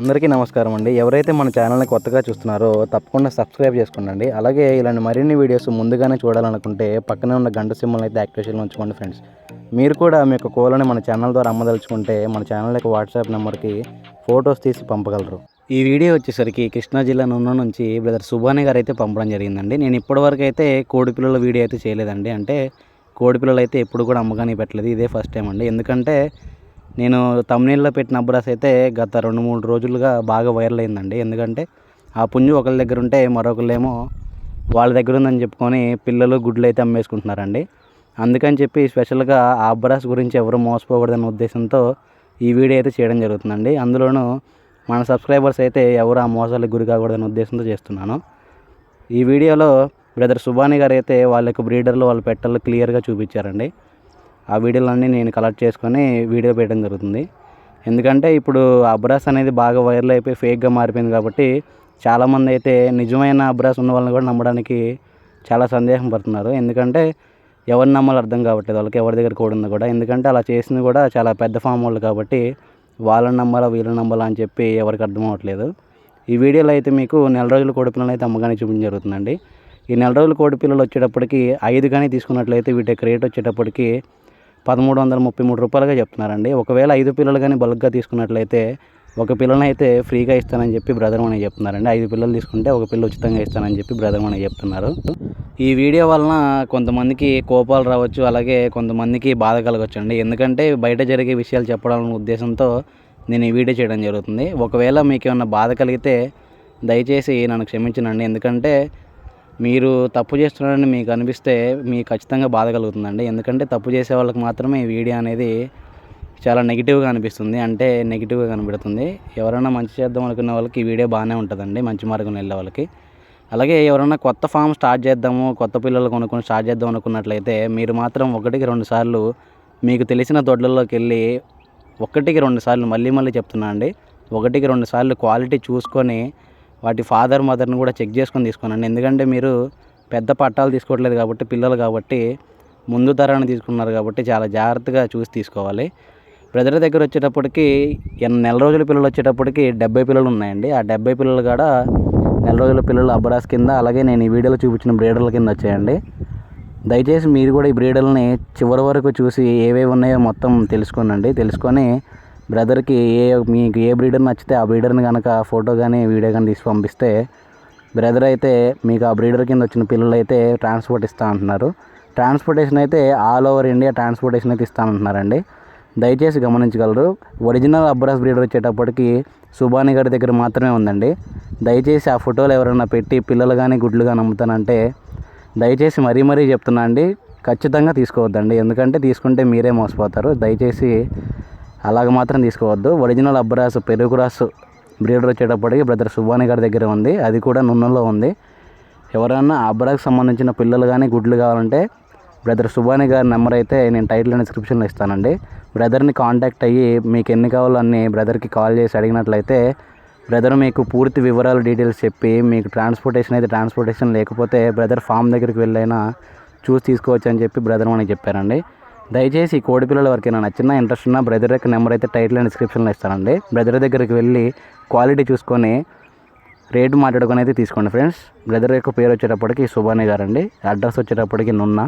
అందరికీ నమస్కారం అండి. ఎవరైతే మన ఛానల్ని కొత్తగా చూస్తున్నారో తప్పకుండా సబ్స్క్రైబ్ చేసుకోండి అలాగే ఇలాంటి మరిన్ని వీడియోస్ ముందుగానే చూడాలనుకుంటే పక్కనే ఉన్న గంట సింబల్ అయితే యాక్టివేషన్లో ఉంచుకోండి ఫ్రెండ్స్ మీరు కూడా మీ యొక్క కోళ్ళని మన ఛానల్ ద్వారా అమ్మదలుచుకుంటే మన ఛానల్ యొక్క వాట్సాప్ నెంబర్కి ఫొటోస్ తీసి పంపగలరు. ఈ వీడియో వచ్చేసరికి కృష్ణా జిల్లా నున్న నుంచి బ్రదర్ సుబాని గారు అయితే పంపడం జరిగిందండి. నేను ఇప్పటివరకు అయితే కోడి పిల్లల వీడియో అయితే చేయలేదండి. అంటే కోడి పిల్లలు అయితే ఎప్పుడు కూడా అమ్మకానికి పెట్టలేదు. ఇదే ఫస్ట్ టైం అండి. ఎందుకంటే నేను తమిళలో పెట్టిన అబ్రాస్ అయితే గత రెండు మూడు రోజులుగా బాగా వైరల్ అయిందండి. ఎందుకంటే ఆ పుంజు ఒకరి దగ్గర ఉంటే మరొకళ్ళేమో వాళ్ళ దగ్గర ఉందని చెప్పుకొని పిల్లలు గుడ్లు అయితే అమ్మేసుకుంటున్నారండి. అందుకని చెప్పి స్పెషల్గా ఆ అబ్రాస్ గురించి ఎవరు మోసపోకూడదనే ఉద్దేశంతో ఈ వీడియో అయితే చేయడం జరుగుతుందండి. అందులోనూ మన సబ్స్క్రైబర్స్ అయితే ఎవరు ఆ మోసాలకు గురి కాకూడదనే ఉద్దేశంతో చేస్తున్నాను. ఈ వీడియోలో బ్రదర్ సుబాని గారు అయితే వాళ్ళ యొక్క బ్రీడర్లు వాళ్ళ పెట్టలు క్లియర్గా చూపించారండి. ఆ వీడియోలన్నీ నేను కలెక్ట్ చేసుకొని వీడియో పెట్టడం జరుగుతుంది. ఎందుకంటే ఇప్పుడు అబ్రాస్ అనేది బాగా వైరల్ అయిపోయి ఫేక్గా మారిపోయింది కాబట్టి చాలామంది అయితే నిజమైన అబ్రాస్ ఉన్న వాళ్ళని కూడా నమ్మడానికి చాలా సందేహం పడుతున్నారు. ఎందుకంటే ఎవరిని నమ్మాలో అర్థం కావట్లేదు. వాళ్ళకి ఎవరి దగ్గర కూడా ఉంది కూడా. ఎందుకంటే అలా చేసింది కూడా చాలా పెద్ద ఫామ్ వాళ్ళు కాబట్టి వాళ్ళని నమ్మాలా వీళ్ళని నమ్మాలా అని చెప్పి ఎవరికి అర్థం అవ్వట్లేదు. ఈ వీడియోలో అయితే మీకు నెల రోజుల కోడి పిల్లలు అయితే అమ్మగానే చూపించడం జరుగుతుందండి. ఈ నెల రోజుల కోడి పిల్లలు వచ్చేటప్పటికి ఐదు కానీ తీసుకున్నట్లయితే వీటి యొక్క రేట్ వచ్చేటప్పటికి పదమూడు వందల ముప్పై మూడు రూపాయలుగా చెప్తున్నారండి. ఒకవేళ ఐదు పిల్లలు కానీ బల్క్గా తీసుకున్నట్లయితే ఒక పిల్లని అయితే ఫ్రీగా ఇస్తానని చెప్పి బ్రదర్ అని చెప్తున్నారండి. ఐదు పిల్లలు తీసుకుంటే ఒక పిల్ల ఉచితంగా ఇస్తానని చెప్పి బ్రదర్ అని చెప్తున్నారు. ఈ వీడియో వలన కొంతమందికి కోపాలు రావచ్చు అలాగే కొంతమందికి బాధ కలగచ్చు అండి ఎందుకంటే బయట జరిగే విషయాలు చెప్పడం ఉద్దేశంతో నేను ఈ వీడియో చేయడం జరుగుతుంది. ఒకవేళ మీకు ఏమైనా బాధ కలిగితే దయచేసి నన్ను క్షమించనండి. ఎందుకంటే మీరు తప్పు చేస్తున్నారని మీకు అనిపిస్తే మీకు ఖచ్చితంగా బాధ కలుగుతుందండి. ఎందుకంటే తప్పు చేసే వాళ్ళకి మాత్రమే ఈ వీడియో అనేది చాలా నెగిటివ్గా అనిపిస్తుంది. అంటే నెగిటివ్గా కనబడుతుంది. ఎవరైనా మంచి చేద్దాం అనుకునే వాళ్ళకి ఈ వీడియో బాగానే ఉంటుందండి. మంచి మార్గం వెళ్ళే వాళ్ళకి. అలాగే ఎవరైనా కొత్త ఫామ్ స్టార్ట్ చేద్దాము కొత్త పిల్లలు కొనుక్కొని స్టార్ట్ చేద్దాం అనుకున్నట్లయితే మీరు మాత్రం ఒకటికి రెండు సార్లు మీకు తెలిసిన దొడ్లలోకి వెళ్ళి ఒకటికి రెండు సార్లు మళ్ళీ మళ్ళీ చెప్తున్నా అండి. ఒకటికి రెండు సార్లు క్వాలిటీ చూసుకొని వాటి ఫాదర్ మదర్ని కూడా చెక్ చేసుకొని తీసుకున్నాను. ఎందుకంటే మీరు పెద్ద పట్టాలు తీసుకోవట్లేదు కాబట్టి పిల్లలు కాబట్టి ముందు తరాన్ని తీసుకున్నారు కాబట్టి చాలా జాగ్రత్తగా చూసి తీసుకోవాలి. బ్రదర్ దగ్గర వచ్చేటప్పటికి ఎన్- నెల రోజుల పిల్లలు వచ్చేటప్పటికి డెబ్బై పిల్లలు ఉన్నాయండి. ఆ డెబ్బై పిల్లలు కూడా నెల రోజుల పిల్లలు అబ్బరాస్ కింద అలాగే నేను ఈ వీడియోలో చూపించిన బ్రీడర్ల కింద వచ్చాయండి. దయచేసి మీరు కూడా ఈ బ్రీడర్లని చివరి వరకు చూసి ఏవేవి ఉన్నాయో మొత్తం తెలుసుకోనండి. తెలుసుకొని బ్రదర్కి ఏ మీకు ఏ బ్రీడర్ నచ్చితే ఆ బ్రీడర్ని కనుక ఫోటో కానీ వీడియో కానీ తీసి పంపిస్తే బ్రదర్ అయితే మీకు ఆ బ్రీడర్ కింద వచ్చిన పిల్లలు అయితే ట్రాన్స్పోర్ట్ ఇస్తా అంటున్నారు. ట్రాన్స్పోర్టేషన్ అయితే ఆల్ ఓవర్ ఇండియా ట్రాన్స్పోర్టేషన్ అయితే ఇస్తానంటున్నారండి దయచేసి గమనించగలరు. ఒరిజినల్ అబ్రాస్ బ్రీడర్ వచ్చేటప్పటికి సుబాని గారి దగ్గర మాత్రమే ఉందండి. దయచేసి ఆ ఫోటోలు ఎవరైనా పెట్టి పిల్లలు కానీ గుడ్లు కానీ అమ్ముతానంటే దయచేసి మరీ మరీ చెప్తున్నా అండి. ఖచ్చితంగా తీసుకోవద్దండి. ఎందుకంటే తీసుకుంటే మీరే మోసపోతారు. దయచేసి అలాగ మాత్రం తీసుకోవద్దు. ఒరిజినల్ అబ్బరాసు పెరుగు రాసు బ్రీడర్ వచ్చేటప్పటికి బ్రదర్ సుబ్బాని గారి దగ్గర ఉంది. అది కూడా నున్నలో ఉంది. ఎవరైనా అబ్బరాకు సంబంధించిన పిల్లలు కానీ గుడ్లు కావాలంటే బ్రదర్ సుబాని గారి నెంబర్ అయితే నేను టైటిల్ అండ్ డిస్క్రిప్షన్లో ఇస్తానండి. బ్రదర్ని కాంటాక్ట్ అయ్యి మీకు ఎన్ని కావాలో అన్ని బ్రదర్కి కాల్ చేసి అడిగినట్లయితే బ్రదర్ మీకు పూర్తి వివరాలు డీటెయిల్స్ చెప్పి మీకు ట్రాన్స్పోర్టేషన్ అయితే ట్రాన్స్పోర్టేషన్ లేకపోతే బ్రదర్ ఫామ్ దగ్గరికి వెళ్ళైనా చూసి తీసుకోవచ్చు అని చెప్పి బ్రదర్ మనకి చెప్పారండి. దయచేసి కోడి పిల్లల వరకైనా నచ్చిన ఇంట్రెస్ట్ ఉన్న బ్రదర్ యొక్క నెంబర్ అయితే టైటిల్ అండ్ డిస్క్రిప్షన్లో ఇస్తానండి. బ్రదర్ దగ్గరికి వెళ్ళి క్వాలిటీ చూసుకొని రేటు మాట్లాడుకొని అయితే తీసుకోండి ఫ్రెండ్స్ బ్రదర్ యొక్క పేరు వచ్చేటప్పటికి సుబాని గారండి. అడ్రస్ వచ్చేటప్పటికి నున్న.